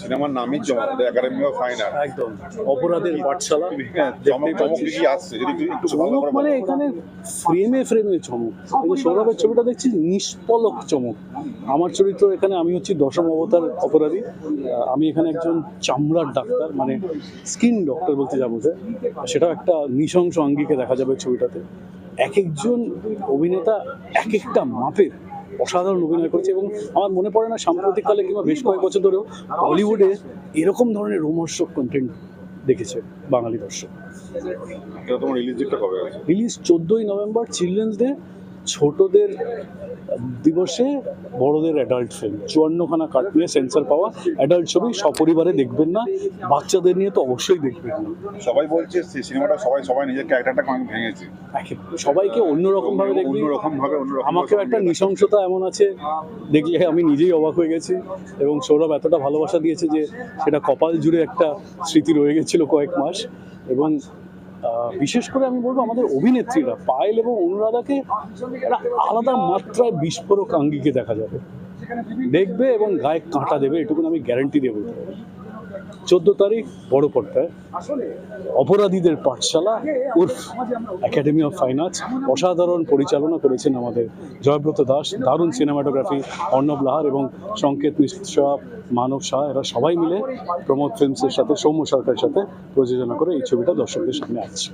সিনেমার নামই academy of fine art একদম। অপরাধের পাঠশালা। চমক কি আসছে যদি তুই একটু ভালো চমক করে মানে এখানে ফ্রেমে ফ্রেমে চমক। এই সৌরভের ছবিটা দেখছি নিষ্পলক চমক। আমার চরিত্র এখানে আমি হচ্ছি দশম অবতার অপরাধী। আমি এখানে একজন চামড়ার ডাক্তার মানে স্কিন ডক্টর বলতে যা বোঝে সেটাও একটা নৃশংস আঙ্গিকে দেখা যাবে ছবিটাতে। এক একজন অভিনেতা এক একটা মাপের। অসাধারণ অভিনয় করেছে এবং আমার মনে পড়ে না সাম্প্রতিককালে কিংবা বেশ কয়েক বছর ধরেও বলিউডে এরকম ধরনের রোমহর্ষক কন্টেন্ট দেখেছে বাঙালি দর্শক। রিলিজ চোদ্দোই নভেম্বর চিলড্রেন্স ডে ছোটদের দিবসে বড়দের অ্যাডাল্ট ফিল্ম চুয়ান্নখানা কাট নিয়ে সেন্সার পাওয়া অ্যাডাল্ট ছবি সপরিবারে দেখবেন না বাচ্চাদের নিয়ে তো অবশ্যই দেখবেন না। সবাই বলছে সিনেমাটা সবাই সবাই নিজের ক্যারেক্টারটা অনেক ভেঙেছে। সবাইকে অন্যরকম ভাবে দেখবি অন্যরকম ভাবে অন্যরকম আমাকেও একটা নৃশংসতা এমন আছে দেখলে আমি নিজেই অবাক হয়ে গেছি। এবং সৌরভ এতটা ভালোবাসা দিয়েছে যে সেটা কপাল জুড়ে একটা স্মৃতি রয়ে গেছিল কয়েক মাস। এবং বিশেষ করে আমি বলব আমাদের অভিনেত্রীরা, পায়েল এবং অনুরাধাকে একটা আলাদা মাত্রায় বিস্ফোরক আঙ্গিকে দেখা যাবে। দেখবে এবং গায়ে কাঁটা দেবে, এটুকুন আমি গ্যারান্টি পারি চোদ্দ তারিখ বড় পর্দায়। অপরাধীদের পাঠশালা উর্ফ একাডেমি অফ ফাইন আর্টস অসাধারণ পরিচালনা করেছেন আমাদের জয়ব্রত দাস, দারুণ সিনেমাটোগ্রাফি অর্ণব লাহার এবং সংকেত মিশ্র, মানব শাহ এরা সবাই মিলে প্রমোদ ফিল্মসের সাথে, সৌম্য সরকারের সাথে প্রযোজনা করে এই ছবিটা দর্শকদের সামনে আসছে।